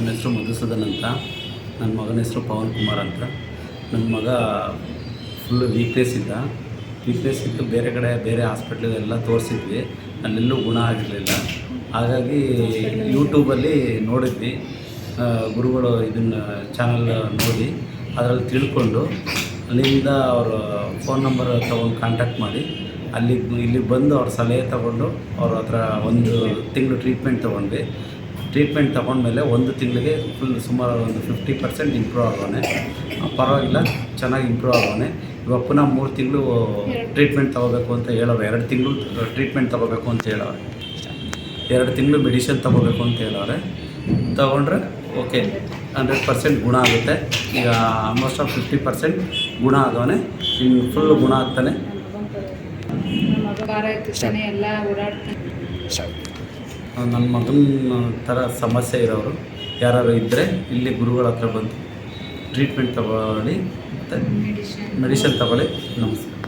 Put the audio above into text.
ನನ್ನ ಹೆಸರು ಮಧುಸೂದನ್ ಅಂತ. ನನ್ನ ಮಗನ ಹೆಸರು ಪವನ್ ಕುಮಾರ್ ಅಂತ. ನನ್ನ ಮಗ ಫುಲ್ಲು ವೀಕ್ನೆಸ್ ಇದ್ದ. ವೀಕ್ನೆಸ್ ಇದ್ದು ಬೇರೆ ಕಡೆ, ಬೇರೆ ಹಾಸ್ಪಿಟ್ಲೆಲ್ಲ ತೋರಿಸಿದ್ವಿ. ಅಲ್ಲೆಲ್ಲೂ ಗುಣ ಆಗಿರಲಿಲ್ಲ. ಹಾಗಾಗಿ ಯೂಟ್ಯೂಬಲ್ಲಿ ನೋಡಿದ್ವಿ. ಗುರುಗಳು ಇದನ್ನು ಚಾನಲ್ ನೋಡಿ, ಅದರಲ್ಲಿ ತಿಳ್ಕೊಂಡು, ಅಲ್ಲಿಂದ ಅವರ ಫೋನ್ ನಂಬರ್ ತೊಗೊಂಡು ಕಾಂಟ್ಯಾಕ್ಟ್ ಮಾಡಿ ಅಲ್ಲಿಗೆ ಇಲ್ಲಿಗೆ ಬಂದು ಅವ್ರ ಸಲಹೆ ತಗೊಂಡು ಅವ್ರ ಹತ್ರ ಒಂದು ತಿಂಗಳು ಟ್ರೀಟ್ಮೆಂಟ್ ತೊಗೊಂಡ್ವಿ. ಟ್ರೀಟ್ಮೆಂಟ್ ತೊಗೊಂಡ್ಮೇಲೆ ಒಂದು ತಿಂಗಳಿಗೆ ಫುಲ್ ಸುಮಾರು ಒಂದು ಫಿಫ್ಟಿ ಪರ್ಸೆಂಟ್ ಇಂಪ್ರೂವ್ ಆಗೋನೆ. ಪರವಾಗಿಲ್ಲ ಚೆನ್ನಾಗಿ ಇಂಪ್ರೂವ್ ಆಗೋನೆ. ಇವಾಗ ಪುನಃ ಮೂರು ತಿಂಗಳು ಟ್ರೀಟ್ಮೆಂಟ್ ತೊಗೋಬೇಕು ಅಂತ ಹೇಳೋರು ಎರಡು ತಿಂಗಳು ಟ್ರೀಟ್ಮೆಂಟ್ ತೊಗೋಬೇಕು ಅಂತ ಹೇಳೋರೆ ಎರಡು ತಿಂಗಳು ಮೆಡಿಷನ್ ತೊಗೋಬೇಕು ಅಂತ ಹೇಳೋರೆ ತೊಗೊಂಡ್ರೆ ಓಕೆ ಹಂಡ್ರೆಡ್ ಪರ್ಸೆಂಟ್ ಗುಣ ಆಗುತ್ತೆ. ಈಗ ಆಲ್ಮೋಸ್ಟ್ ಆಫ್ ಫಿಫ್ಟಿ ಪರ್ಸೆಂಟ್ ಗುಣ ಆಗೋನೆ. ಇನ್ನು ಫುಲ್ ಗುಣ ಆಗ್ತಾನೆ. ಎಲ್ಲ ಓಡಾಡ್ತಾನೆ. ನನ್ನ ಮಗನ ಥರ ಸಮಸ್ಯೆ ಇರೋರು ಯಾರು ಇದ್ದರೆ ಇಲ್ಲಿ ಗುರುಗಳ ಹತ್ರ ಬಂದು ಟ್ರೀಟ್ಮೆಂಟ್ ತಗೊಳ್ಳಿ ಮತ್ತು ಮೆಡಿಷನ್ ತಗೊಳ್ಳಿ. ನಮಸ್ಕಾರ.